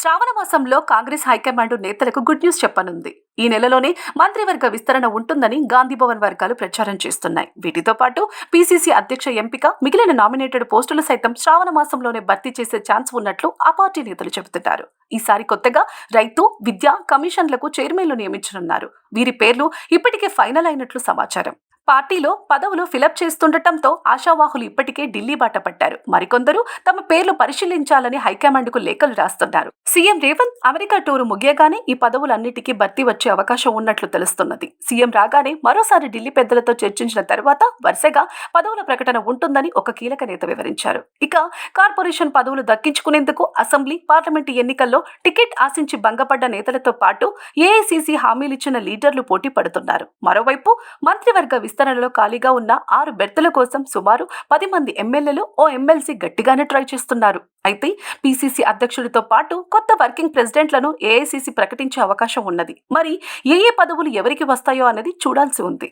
శ్రావణ మాసంలో కాంగ్రెస్ హైకమాండ్ నేతలకు good news చెప్పనుంది. ఈ నెలలోనే మంత్రివర్గ విస్తరణ ఉంటుందని గాంధీభవన్ వర్గాలు ప్రచారం చేస్తున్నాయి. వీటితో పాటు పీసీసీ అధ్యక్ష ఎంపిక మిగిలిన నామినేటెడ్ పోస్టులు సైతం శ్రావణ మాసంలోనే భర్తీ చేసే ఛాన్స్ ఉన్నట్లు ఆ పార్టీ నేతలు చెబుతున్నారు. ఈసారి కొత్తగా రైతు విద్య కమిషన్లకు చైర్మన్లు నియమించనున్నారు. వీరి పేర్లు ఇప్పటికే ఫైనల్ అయినట్లు సమాచారం. పార్టీలో పదవులు ఫిలప్ చేస్తుండటంతో ఆశావాహులు ఇప్పటికే ఢిల్లీ బాట పట్టారు. మరికొందరు తమ పేర్లు పరిశీలించాలని హైకమాండ్కు లేఖలు రాస్తున్నారు. సీఎం రేవంత్ అమెరికా టూరు ముగియగానే ఈ పదవులన్నిటికీ భర్తీ వచ్చే అవకాశం ఉన్నట్లు తెలుస్తున్నది. సీఎం రాగానే మరోసారి ఢిల్లీ పెద్దలతో చర్చించిన తర్వాత వరుసగా పదవుల ప్రకటన ఉంటుందని ఒక కీలక నేత వివరించారు. ఇక కార్పొరేషన్ పదవులు దక్కించుకునేందుకు అసెంబ్లీ పార్లమెంటు ఎన్నికల్లో టికెట్ ఆశించి భంగపడ్డ నేతలతో పాటు ఏఐసీసీ హామీలిచ్చిన లీడర్లు పోటీ పడుతున్నారు. మరోవైపు మంత్రివర్గ విస్తరణలో ఖాళీగా ఉన్న ఆరు బెర్తల కోసం సుమారు పది మంది ఎమ్మెల్యేలు ఓ ఎమ్మెల్సీ గట్టిగానే ట్రై చేస్తున్నారు. అయితే పీసీసీ అధ్యక్షుడితో పాటు కొత్త వర్కింగ్ ప్రెసిడెంట్లను ఏఐసీసీ ప్రకటించే అవకాశం ఉన్నది. మరి ఏ ఏ పదవులు ఎవరికి వస్తాయో అనేది చూడాల్సి ఉంది.